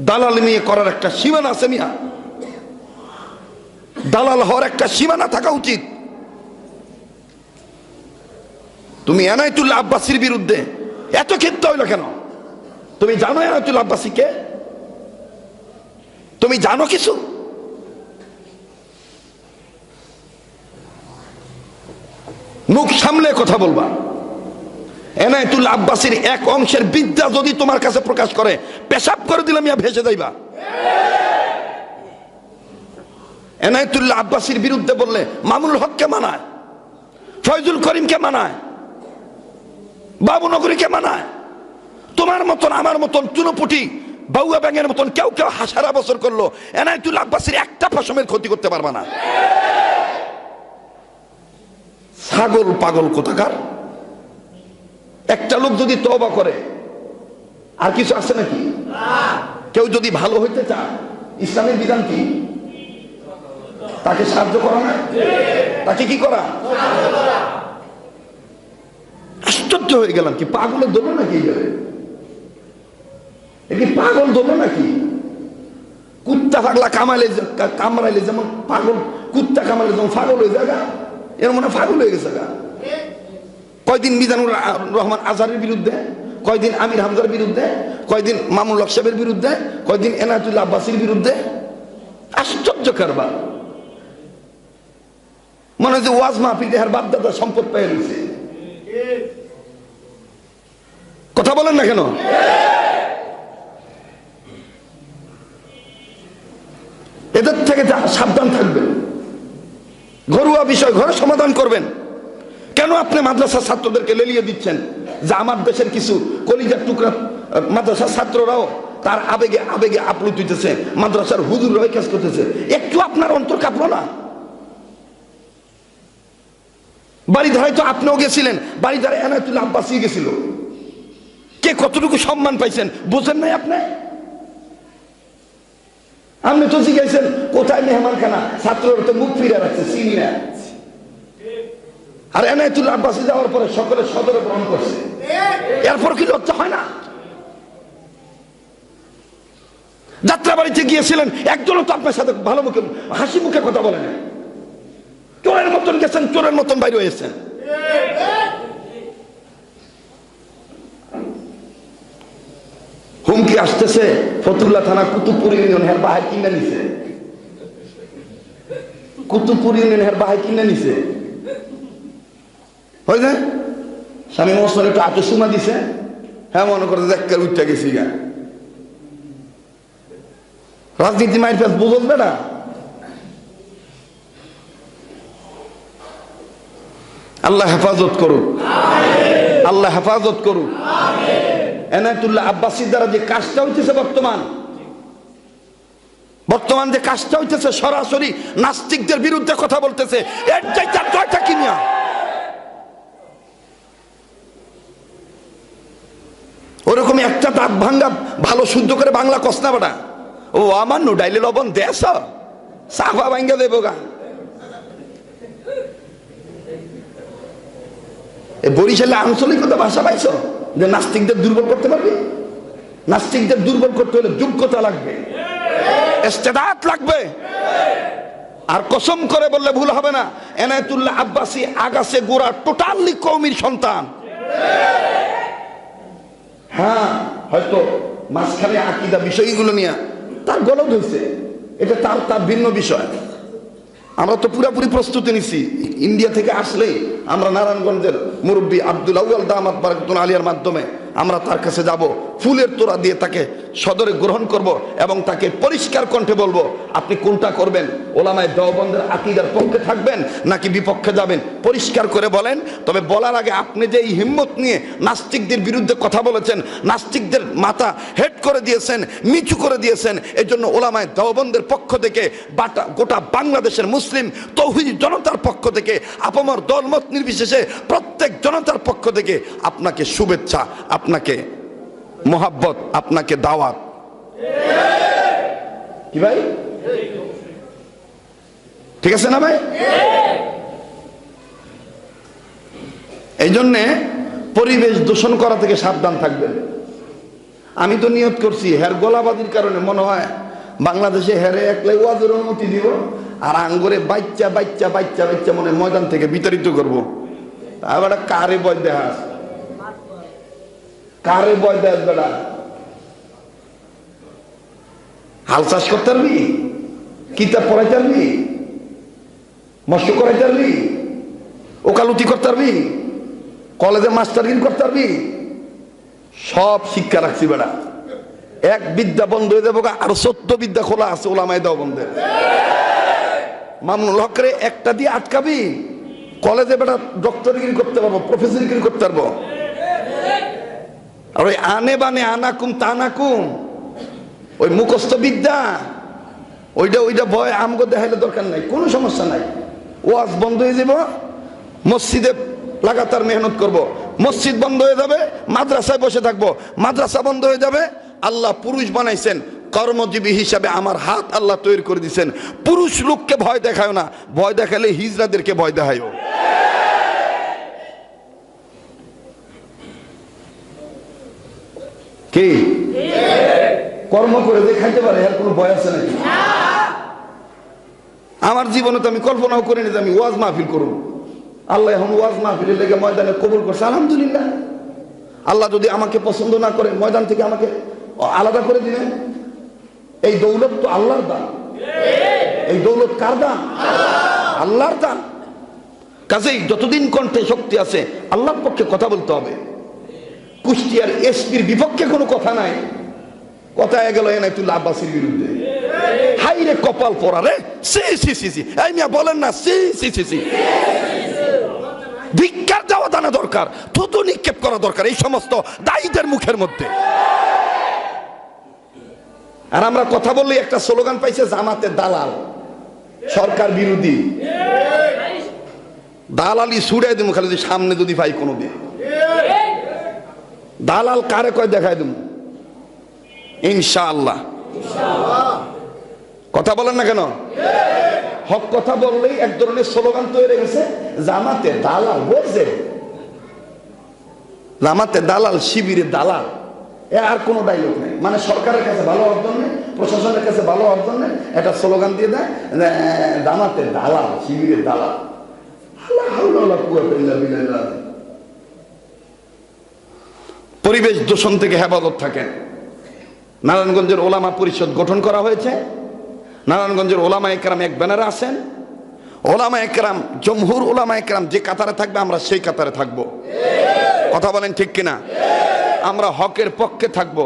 দালাল নিয়ে করার একটা সীমানা আছে মিয়া। দালাল হওয়ার একটা সীমানা থাকা উচিত। তুমি এনায়তুল্লাহ আব্বাসির বিরুদ্ধে এত ক্ষেত্রে হইল কেন? তুমি জানো এনায়তুল্লাহ আব্বাসীকে তুমি জানো কিছু? মুখ সামলে কথা বলবা। এনায়তুল্লাহ আব্বাসীর এক অংশের বিদ্যা যদি তোমার কাছে প্রকাশ করে, পেশাব করে দিলাম ইয়া ভেসে যাইবা। এনায়তুল্লাহ আব্বাসীর বিরুদ্ধে বললে মামুল হককে মানায়, ফয়জুল করিমকে মানায়, বাবুনগরীকে মানায়। তোমার মতন, আমার মতন চুনোপুটি, বাউয়া ব্যাঙের মতন কেউ কেউ হাসারা বছর করল এনায়তুল্লাহ আব্বাসীর একটা ফসমের ক্ষতি করতে পারবা না। ছাগল পাগল কোথাকার? একটা লোক যদি তবা করে, আর কিছু আছে নাকি? কেউ যদি ভালো হইতে চায়, ইসলামের বিধান কি? তাকে সাহায্য করা না? তাকে কি করা? আশ্চর্য হয়ে গেলাম কি, পাগলের দোলো নাকি এই জায়গায়? এ কি পাগল দোলো নাকি? কুত্তা পাগলা কামালে কামড়াইলে যেমন পাগল, কুত্তা কামালে যেমন পাগল হয়ে যায়গা এর মনে পাগল হয়ে গেছে গা। কয়দিন মিজানুর রহমান আজহারের বিরুদ্ধে, কয়দিন আমির হামজার বিরুদ্ধে, কয়দিন মামুন হক সাহেবের বিরুদ্ধে, কয়দিন এনায়তুল্লাহ আব্বাসীর বিরুদ্ধে? আশ্চর্য কারবার। মনে হয় যে ওয়াজ মাহফিল দেহার বাপদাদা সম্পদ পেয়ে রয়েছে কথা বলেন না কেন? এদের থেকে সাবধান থাকবেন। ঘরোয়া বিষয়, ঘরে সমাধান করবেন। কেন আপনি মাদ্রাসার ছাত্রদেরকে লেলিয়ে দিচ্ছেন? যে আমার দেশের কিছু কলিজার টুকরা মাদ্রাসার ছাত্ররাও তার আবেগে আবেগে আপ্লুত হইতেছে, মাদ্রাসার হুজুর রয়ে কাজ করতেছে। একটু আপনার অন্তর কাঁপলো না? বাড়ি ধারায় তো আপনিও গেছিলেন বাড়ি ধারায় এনায়তুল্লাহ আব্বাসী গেছিল। কে কতটুকু সম্মান পাইছেন, বোঝেন নাই আপনি? আপনি তো জিজ্ঞাসেন কোথায় মেহমান খানা ছাত্ররা তো মুখ ফিরে রাখছে, চিনি আর এনায়তুল্লাহ আব্বাসী যাওয়ার পরে সকলে সদরে গ্রহণ করছে। এরপর কি লজ্জা হয় না? যাত্রা বাড়িতে গিয়েছিলেন, একজনও তো আপনার সাথে ভালো মুখে হাসি মুখে কথা বলেন। চোরের মতন গেছেন, চোরের মতন বাইরে হয়েছেন হুমকি আসতেছে, ফতুল্লা থানা কুতুবপুর ইউনিয়ন হের বাহাই কিনে নিছে। কুতুবপুর ইউনিয়ন হের বাহাই কিনে নিছে। হয় না স্বামী মোসমান একটু আটো সুমা দিছে? হ্যাঁ মনে করে দেখ উঠতে গেছি গা। রাজনীতি মায়ের পেস বুঝবে না আল্লাহ হেফাজত করুক। আল্লাহ হেফাজত করুক। এনায়তুল্লাহ আব্বাসীর দ্বারা যে কাজটা হইতেছে বর্তমান বর্তমান যে কাজটা হইতেছে সরাসরি নাস্তিকদের বিরুদ্ধে কথা বলতেছে এর চাইতে আর জয়টা কিনিয়া একটা দাঁত ভাঙ্গা, ভালো শুদ্ধ করে বাংলা কসনা বাটা। ও আমার নু ডাইলে লবণ দেশ সাফা ভাঙ্গা দেবো গা। বরিশালে আঞ্চলিকতা ভাষা পাইছো? যে নাস্তিকদের দুর্বল করতে পারবি? নাস্তিকদের দুর্বল করতে হলে যোগ্যতা লাগবে। এস্তেদাত লাগবে। আর কসম করে বললে ভুল হবে না। এনায়তুল্লাহ আব্বাসী আগাছে গোড়া টোটালি কৌমির সন্তান। হ্যাঁ। হয়তো মাঝখানে আকিদা বিষয়গুলো নিয়ে তার গলদ ধরছে এটা তার তার ভিন্ন বিষয়। আমরা তো পুরাপুরি প্রস্তুতি নিছি। ইন্ডিয়া থেকে আসলেই আমরা নারায়ণগঞ্জের মুরব্বী আব্দুল আউয়াল দামাত বারাকাতুল আলিয়ার মাধ্যমে আমরা তার কাছে যাব। ফুলের তোড়া দিয়ে তাকে সদরে গ্রহণ করব এবং তাকে পরিষ্কার কণ্ঠে বলব, আপনি কোনটা করবেন? ওলামায় দেওবন্দের আকিদার পক্ষে থাকবেন নাকি বিপক্ষে যাবেন? পরিষ্কার করে বলেন, তবে বলার আগে আপনি যে এই হিম্মত নিয়ে নাস্তিকদের বিরুদ্ধে কথা বলেছেন, নাস্তিকদের মাথা হেড করে দিয়েছেন, নিচু করে দিয়েছেন এই জন্য ওলামায় দেওবন্দের পক্ষ থেকে, বাটা গোটা বাংলাদেশের মুসলিম তৌহিদ জনতার পক্ষ থেকে, আপমর দলমত নির্বিশেষে প্রত্যেক জনতার পক্ষ থেকে আপনাকে শুভেচ্ছা, আপনাকে মোহাব্বত আপনাকে দাওয়াত। কি ভাই? ঠিক আছে না ভাই? এই জন্যে পরিবেশ দূষণ করা থেকে সাবধান থাকবেন। আমি তো নিয়ত করছি, হের গোলাবাদির কারণে মনে হয় বাংলাদেশে হেরে একলাই ওয়াজের অনুমতি দিব, আর আঙ্গরে বাচ্চা বাচ্চা বাচ্চা বাচ্চা মনে ময়দান থেকে বিতাড়িত করব। আবার কারে বয় দেখা? কারে বয় দেয় বেড়া হাল চাষ করতে পারবি? কিতাব পড়াইতে পারবি? মৎস্য করাইতে পারবি? ওকালতি করতে পারবি? কলেজে মাস্টারগিরি করতে পারবি? সব শিক্ষা রাখছি বেড়া। এক বিদ্যা বন্ধ হয়ে যাব আর সত্য বিদ্যা খোলা আছে ওলামাই দাও বন্ধে। মামুনুল হকরে একটা দিয়ে আটকাবি। কলেজে বেটা ডক্টরগিরি করতে পারব প্রফেসর প্রফেসরগিরি করতে পারব। আর ওই আনে বানে আনাকুম তানাকুম। ওই মুখস্থ বিদ্যা। ওইটা ওইটা ভয় আমগো দেখাইলে দরকার নাই, কোনো সমস্যা নাই। ওয়াজ বন্ধ হয়ে যাব মসজিদে লাগাতার মেহনত করব। মসজিদ বন্ধ হয়ে যাবে, মাদ্রাসায় বসে থাকব। মাদ্রাসা বন্ধ হয়ে যাবে, আল্লাহ পুরুষ বানাইছেন, কর্মজীবী হিসাবে আমার হাত আল্লাহ তৈরি করে দিয়েছেন পুরুষ লোককে ভয় দেখায় না, ভয় দেখালে হিজরাদেরকে ভয় দেখায় কি? কর্ম করে যে খাইতে পারে এর কোনো ভয় আছে নাকি? আমার জীবনে তো আমি কল্পনাও করিনি যে আমি ওয়াজ মাহফিল করব আল্লাহ এখন ওয়াজ মাহফিলের লেগে ময়দানে কবুল করছে আলহামদুলিল্লাহ। আল্লাহ যদি আমাকে পছন্দ না করে ময়দান থেকে আমাকে আলাদা করে দিলেন। এই দৌলত তো আল্লাহর দান। এই দৌলত কার দান? আল্লাহর দান। কাজেই যতদিন কণ্ঠে শক্তি আছে আল্লাহর পক্ষে কথা বলতে হবে। কুষ্টিয়ার এসপির বিপক্ষে কোনো কথা নাই। কথা গেল এনায়তুল্লাহ আব্বাসীর বিরুদ্ধে। হাই রে কপাল পরা রে। সি সি সি সি। এই মিয়া বলেন না, সি সি সি সি। ধিক্কার দেওয়া দানা দরকার, থুতু নিক্ষেপ করা দরকার, এই সমস্ত দায়ীদের মুখের মধ্যে। আর আমরা কথা বললে একটা স্লোগান পাইছে জামাতের দালাল। সরকার বিরোধী। দালালি ছুড়ে দিব, খালি সামনে যদি পাই কোনো দিন দালাল কারে কয় দেখাই দেব ইনশাআল্লাহ। কথা বলেন না কেন? হক কথা বললেই এক ধরনের স্লোগান তৈরি গেছে জামাতে দালাল, বলছে। জামাতে দালাল, শিবিরে দালাল। এ আর কোনো ডাইলগ নেই। মানে সরকারের কাছে ভালো অর্জন নেই প্রশাসনের কাছে ভালো অর্জন নেই একটা স্লোগান দিয়ে দেয় জামাতে দালাল শিবিরের দালাল। আল্লাহ বিল্লাহ পরিবেশ দূষণ থেকে হেফাজত থাকেন। নারায়ণগঞ্জের ওলামা পরিষদ গঠন করা হয়েছে। নারায়ণগঞ্জের ওলামা একরাম এক ব্যানারে আছেন। ওলামা একরাম, জমহুর ওলামা একরাম যে কাতারে থাকবে, আমরা সেই কাতারে থাকব। কথা বলেন ঠিক কিনা? আমরা হকের পক্ষে থাকব।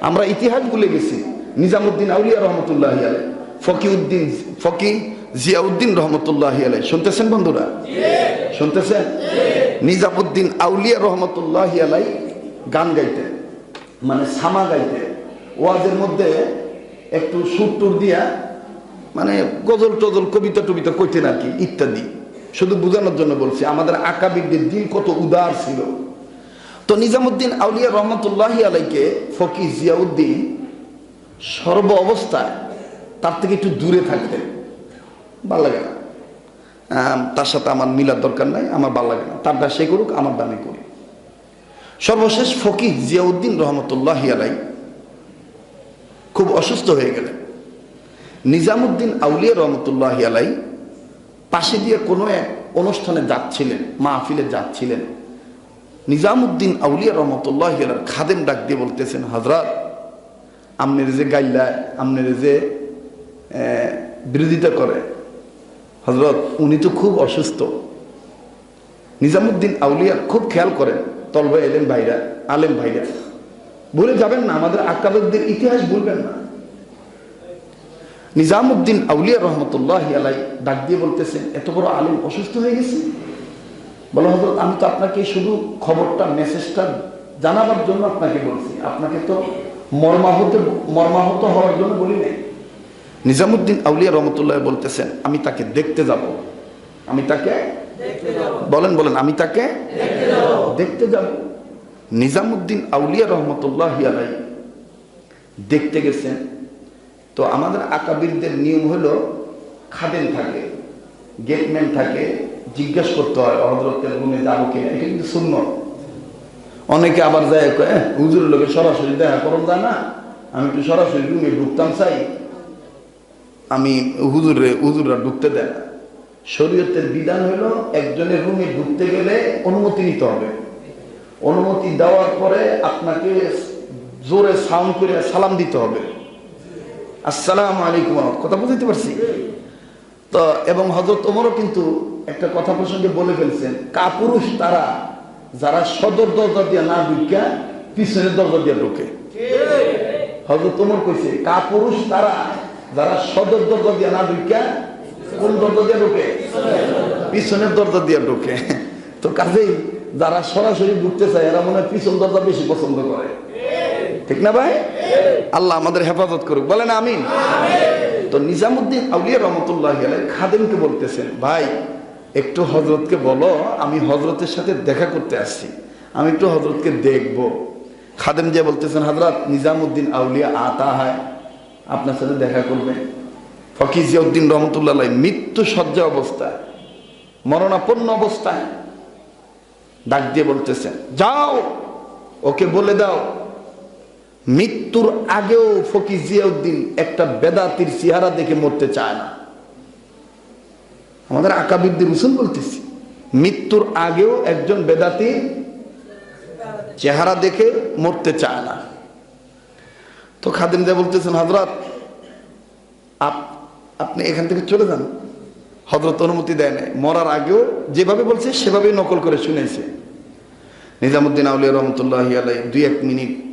আমরা ইতিহাস ভুলে গেছি। নিজামুদ্দিন আউলিয়া রহমতুল্লাহ আলাই ফকিউদ্দিন ফকি জিয়াউদ্দিন রহমতুল্লাহ শুনতেছেন বন্ধুরা? শুনতেছেন? নিজামুদ্দিন আউলিয়া রহমতুল্লাহ আলাই গান গাইতেন মানে সামা গাইতেন। ওয়াজের মধ্যে একটু সুর টুর দিয়া মানে গজল টজল, কবিতা টবিতা কইতেন আর কি, ইত্যাদি। শুধু বোঝানোর জন্য বলছি, আমাদের আকাবিরদের দিন কত উদার ছিল। তো নিজামুদ্দিন আউলিয়া রহমতুল্লাহ আলাইকে ফকি জিয়াউদ্দিন সর্ব অবস্থায় তার থেকে একটু দূরে থাকতেন। ভালো লাগে না। তার সাথে আমার মিলার দরকার নাই, আমার ভালো লাগে না। তার সে করুক, আমার দামে করি সর্বশেষ ফকিহ জিয়াউদ্দিন রহমতুল্লাহ আলাই খুব অসুস্থ হয়ে গেলেন। নিজামুদ্দিন আউলিয়া রহমতুল্লাহ আলাই পাশে দিয়ে কোনো এক অনুষ্ঠানে যাচ্ছিলেন, মাহফিলে যাচ্ছিলেন। নিজামুদ্দিন আউলিয়া রহমতুল্লাহ আলার খাদেম ডাক দিয়ে বলতেছেন হাজরাত আমনের যে গাইলায় আমনের যে বিরোধিতা করে হজরত উনি তো খুব অসুস্থ। নিজামুদ্দিন আউলিয়া খুব খেয়াল করেন, তলবে এলেন ভাইরা, আলেম ভাইরা। ভুলে যাবেন না, আমাদের আকাবদের ইতিহাস ভুলবেন না। নিজামুদ্দিন আউলিয়া রহমতুল্লাহ আলাই ডাক দিয়ে বলতেছেন, এত বড় আলেম অসুস্থ হয়ে গেছে? বলো হজরত আমি তো আপনাকে শুধু খবরটা মেসেজটা জানাবার জন্য আপনাকে বলছি। আপনাকে তো মর্মাহত মর্মাহত হওয়ার জন্য বলি নাই। নিজামুদ্দিন আউলিয়া রহমতুল্লাহ বলতেছেন আমি তাকে দেখতে যাব। আমি তাকে বলেন বলেন আমি তাকে দেখতে যাব। নিজামুদ্দিন আউলিয়া রহমতুল্লাহ আলাই দেখতে গেছেন। তো আমাদের আকাবিরদের নিয়ম হলো খাদেন থাকে গেটম্যান থাকে জিজ্ঞেস করতে হয় হজরতের রুমে যাব কিনা? এটা কিন্তু শূন্য অনেকে আবার যায় কয়, "এহ, হুজুরের লোকে সরাসরি দেখা করুন যায় না আমি একটু সরাসরি রুমে ঢুকতাম চাই। আমি হুজুরে, হুজুররা ঢুকতে দেয় না। শরীয়তের বিধান হলো একজনের রুমে ঢুকতে গেলে অনুমতি নিতে হবে। অনুমতি দেওয়ার পরে আপনাকে জোরে সাউন্ড করে সালাম দিতে হবে। আসসালাম আলাইকুম। কথা বুঝতে পারছি? তো, এবং হজরত ওমরও কিন্তু একটা কথা প্রসঙ্গে বলে ফেলছেন, কাপুরুষ তারা যারা সদর দরজা দিয়ে না ঢুকিয়া পিছনের দরজা দিয়ে ঢোকে। হজরত ওমর কইছে, কাপুরুষ তারা যারা সদর দরজা দিয়ে না ঢুকিয়া কোন দরজা দিয়ে ঢোকে? পিছনের দরজা দিয়ে ঢোকে। তো কাজেই যারা সরাসরি ঢুকতে চায়, এরা মনে হয় পিছন দরজা বেশি পছন্দ করে। ঠিক না ভাই? আল্লাহ আমাদের হেফাজত করুক। বলেন আমিন। তো নিজামুদ্দিন আউলিয়া রহমতুল্লাহ খাদেমকে বলতেছেন, ভাই, একটু হজরতকে বলো, আমি হজরতের সাথে দেখা করতে আসছি। আমি একটু হজরতকে দেখব। খাদেম যে বলতেছেন হজরত নিজামুদ্দিন আউলিয়া আতা হয় আপনার সাথে দেখা করবে। ফকির জিয়াউদ্দিন রহমতুল্লাহ মৃত্যু সজ্জা অবস্থায়, মরণাপন্ন অবস্থায় ডাক দিয়ে বলতেছেন, যাও, ওকে বলে দাও, মৃত্যুর আগেও ফকির জিয়াউদ্দিন একটা বেদাতির চেহারা দেখে মরতে চায় না। আমাদের আকাবিদ্দির রসুল বলতেছি, মৃত্যুর আগেও একজন বেদাতি চেহারা দেখে মরতে চায় না। তো খাদিম যা বলতেছেন হজরত আপ- আপনি এখান থেকে চলে যান। হজরত অনুমতি দেয় নাই। মরার আগেও যেভাবে বলছে, সেভাবেই নকল করে শুনেছে নিজামুদ্দিন আউলিয়া রহমতুল্লাহ আলাই দুই এক মিনিট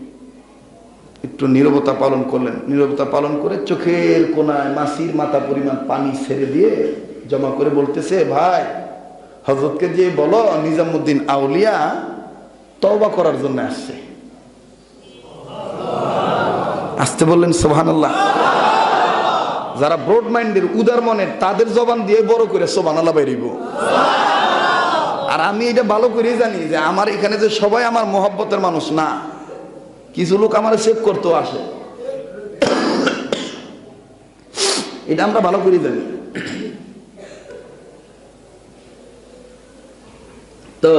একটু নীরবতা পালন করলেন। নীরবতা পালন করে চোখের কোনায় মাসির মাথা পরিমাণ পানি ছেড়ে দিয়ে জমা করে বলতেছে, ভাই হজরতকে যে বলো, নিজামুদ্দিন আউলিয়া তওবা করার জন্য আসছে। আসতে বললেন সোহান আল্লাহ যারা ব্রড মাইন্ডের উদার মনের, তাদের জবান দিয়ে বড় করে সোবান আল্লাহ বেরিব আর আমি এটা ভালো করেই জানি যে আমার এখানে যে সবাই আমার মহব্বতের মানুষ, না। কিছু লোক আমার সেভ করতেও আসে। এটা আমরা ভালো করে জানি। তো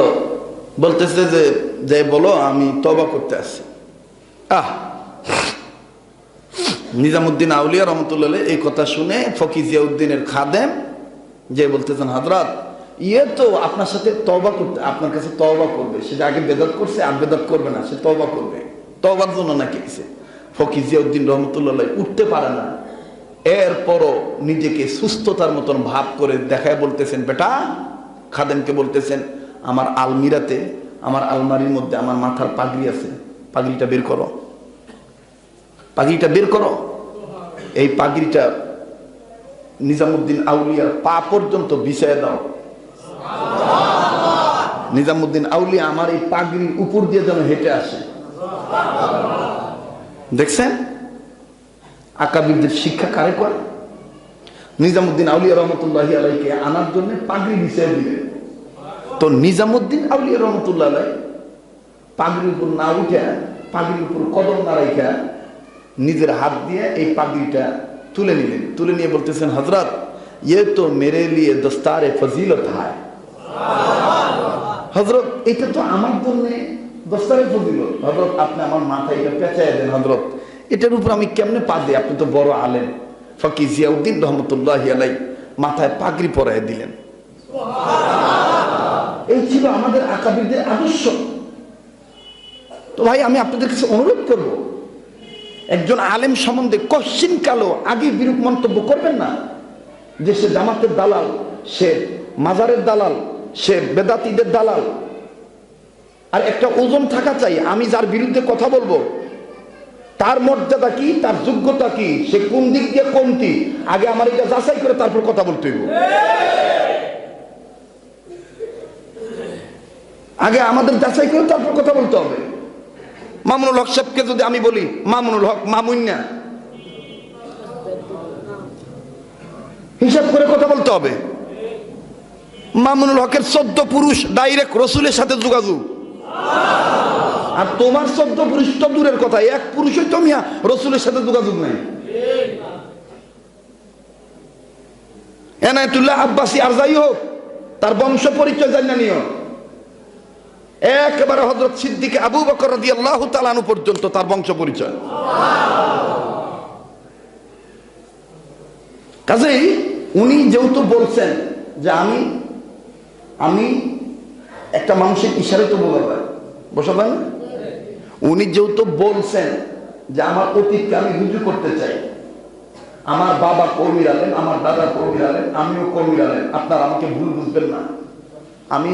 বলতেছে যে যে বলো, আমি তবা করতে আসছি। আহ নিজামুদ্দিন আউলিয়া রহমতুল্লাহ এই কথা শুনে ফকি জিয়াউদ্দিনের খাদেম যে বলতেছেন হাজরাত ইয়ে তো আপনার সাথে তবা করতে, আপনার কাছে তবা করবে। সে যে আগে বেদাত করছে, আর বেদাত করবে না, সে তবা করবে। তবার জন্য নাকি দিছে ফকি জিয়াউদ্দিন রহমতুল্লাহ উঠতে পারে না। এরপরও নিজেকে সুস্থতার মতন ভাব করে দেখায় বলতেছেন, বেটা, খাদেমকে বলতেছেন, আমার আলমিরাতে, আমার আলমারির মধ্যে আমার মাথার পাগড়ি আছে, পাগড়িটা বের করো। পাগড়িটা বের করো। এই পাগড়িটা নিজামুদ্দিন আউলিয়ার পা পর্যন্ত বিছায় দাও। নিজামুদ্দিন আউলিয়া আমার এই পাগড়ির উপর দিয়ে যেন হেঁটে আসে। দেখছেন? আকাবিরদের শিক্ষা কারে করে? নিজামুদ্দিন আউলিয়া রহমতুল্লাহ আলাইকে আনার জন্য পাগড়ি বিছিয়ে দিলেন। তো নিজামুদ্দিন আউলিয়া রহমতুল্লাহ আলাই পাগড়ির উপর না উঠে, পাগড়ির উপর কদম না রাইখা নিজের হাত দিয়ে এই পাগড়িটা তুলে নিলেন। তুলে নিয়ে বলতেছেন হজরত ইয়ে তো মেরে লিয়ে দস্তারে ফজিলত হায়। হজরত এটা তো আমার জন্য দস্তারে ফজিলত। হজরত আপনি আমার মাথায় এটা পেঁচাই দেন হজরত এটার উপর আমি কেমনে পা দিই? আপনি তো বড় আলেন ফকি জিয়াউদ্দিন রহমতুল্লাহ আলাই মাথায় পাগড়ি পরাই দিলেন। এই ছিল আমাদের আকাবিদের আদর্শ। তো ভাই, আমি আপনাদের কাছে অনুরোধ করব একজন আলেম সম্বন্ধে কশ্চিন কালো আগে বিরূপ মন্তব্য করবেন না যে সে জামাতের দালাল, সে মাজারের দালাল, সে বেদাতিদের দালাল। আর একটা ওজন থাকা চাই, আমি যার বিরুদ্ধে কথা বলব, তার মর্যাদা কি, তার যোগ্যতা কি, সে কোন দিক দিয়ে কোনটি আগে আমার এটা যাচাই করে তারপর কথা বলতে হইব। আগে আমাদের যাচাই করে তারপর কথা বলতে হবে। মামুনুল হক সাহেবকে যদি আমি বলি, মামুনুল হক মামুন না হিসাব করে কথা বলতে হবে। মামুনুল হকের চোদ্দ পুরুষ ডাইরেক্ট রসুলের সাথে যোগাযোগ। আর তোমার চোদ্দ পুরুষ তো দূরের কথা, এক পুরুষই তো মিয়া রসুলের সাথে যোগাযোগ নাই। এনায়তুল্লাহ আব্বাসী আর যাই হোক, তার বংশ পরিচয় জানা নিও। একেবারে হজরত সিদ্দিক আবু বকর রাদিয়াল্লাহু তাআলাহু পর্যন্ত তার বংশ পরিচয় কাজেই উনি যেহেতু বলছেন যে আমি আমি একটা মানুষের ইশারে তো বলা হয় বসাবেন? উনি যেহেতু বলছেন যে আমার অতীতকে আমি রুজু করতে চাই। আমার বাবা কর্মীর আলেন আমার দাদা কর্মীর আলেন আমিও কর্মীর আলেন আপনার আমাকে ভুল বুঝবেন না। আমি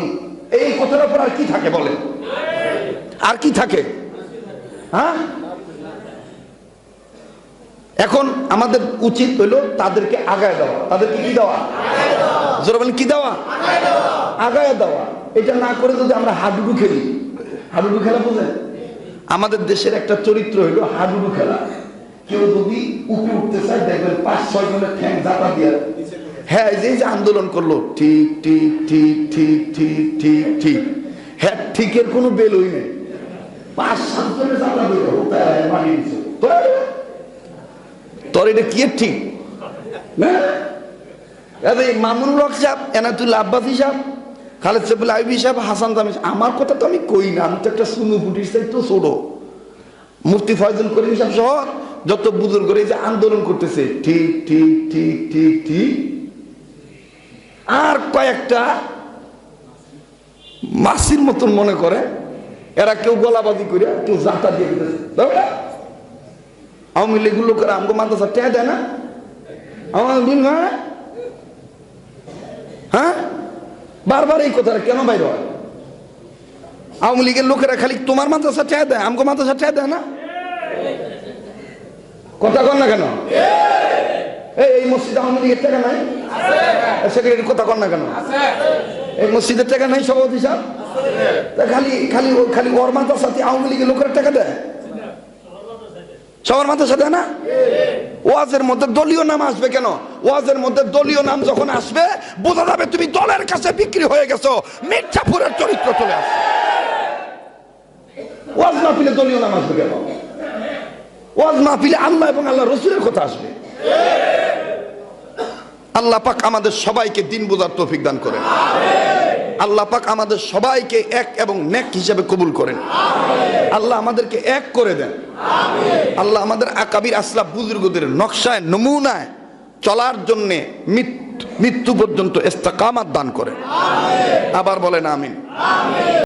এই কথাটার পর আর কি থাকে বলেন আর কি থাকে? হ্যাঁ? এখন আমাদের উচিত হলো তাদেরকে আগায় দেওয়া। তাদেরকে কি দেওয়া? জোরে বলেন, কি দেওয়া? আগায় দেওয়া। এটা না করে যদি আমরা হাডুডু খেলি। হাডুডু খেলা বুঝেন? আমাদের দেশের একটা চরিত্র হলো হাডুডু খেলা। কেউ যদি উপরে উঠতে চায় দেখবেন পাঁচ ছয় জনের ঠ্যাং জাতা দিয়ে হ্যাঁ এই যে আন্দোলন করল, ঠিক ঠিক ঠিক ঠিক ঠিক ঠিক ঠিক। হ্যাঁ ঠিকের কোনো বেলই নেই। পাঁচ তোর? এটা কি ঠিক? মামুনুল হক সাহেব এনাতুল্লাহ আব্বাসি সাহেব, খালেদ সাহেব আইবি সাহেব, হাসান জামি আমার কথা তো আমি কই না, আমি তো একটা সুনু ফুটির চাই তো ছোট। মুফতি ফয়জুল করিম সাহেব সহ যত বুজুর্গ যে আন্দোলন করতেছে, ঠিক ঠিক ঠিক ঠিক ঠিক। আর কয়েকটা মাসির মতন মনে করে, এরা কেউ গলাবাজি করে, কেউ জাতা দিয়ে? আওয়ামী লীগের লোকেরা আমাকে মাদ্রাসা টেয়া দেয় না? আমার দিন হ্যাঁ হ্যাঁ? বারবার এই কথাটা কেন বাইর হয়? আওয়ামী লীগের লোকেরা খালি তোমার মাদ্রাসা টেয়া দেয় আমাকে মাদ্রাসা টেয়া দেয় না? কথা কর না কেন? এই মসজিদে আওয়ামী লীগের টাকা নাই? সেক্রেটারি কথা কর না কেন? এই মসজিদের টাকা নাই সভাপতি সাহেব? তা খালি খালি খালি ওর মাদ্রাসাতে আওয়ামী লীগের লোকেরা টাকা দেয়? সবার মাথার সাথে না? ওয়াজের মধ্যে দলীয় নাম আসবে কেন? ওয়াজের মধ্যে দলীয় নাম যখন আসবে বোঝা যাবে তুমি দলের কাছে বিক্রি হয়ে গেছো। মির্জাপুরের চরিত্র চলে আসবে ওয়াজ মাহফিলে দলীয় নাম আসবে কেন? ওয়াজ মাহফিলে আল্লাহ এবং আল্লাহ রসুলের কথা আসবে। আল্লাহ পাক আমাদের সবাইকে দিন বোঝার তৌফিক দান করেন। আল্লাহ পাক আমাদের সবাইকে এক এবং নেক হিসাবে কবুল করেন। আল্লাহ আমাদেরকে এক করে দেন। আল্লাহ আমাদের আকাবির আসলাফ বুজুর্গদের নকশায়, নমুনায় চলার জন্যে মৃত্যু পর্যন্ত ইস্তেকামাত দান করেন। আবার বলেন আমিন।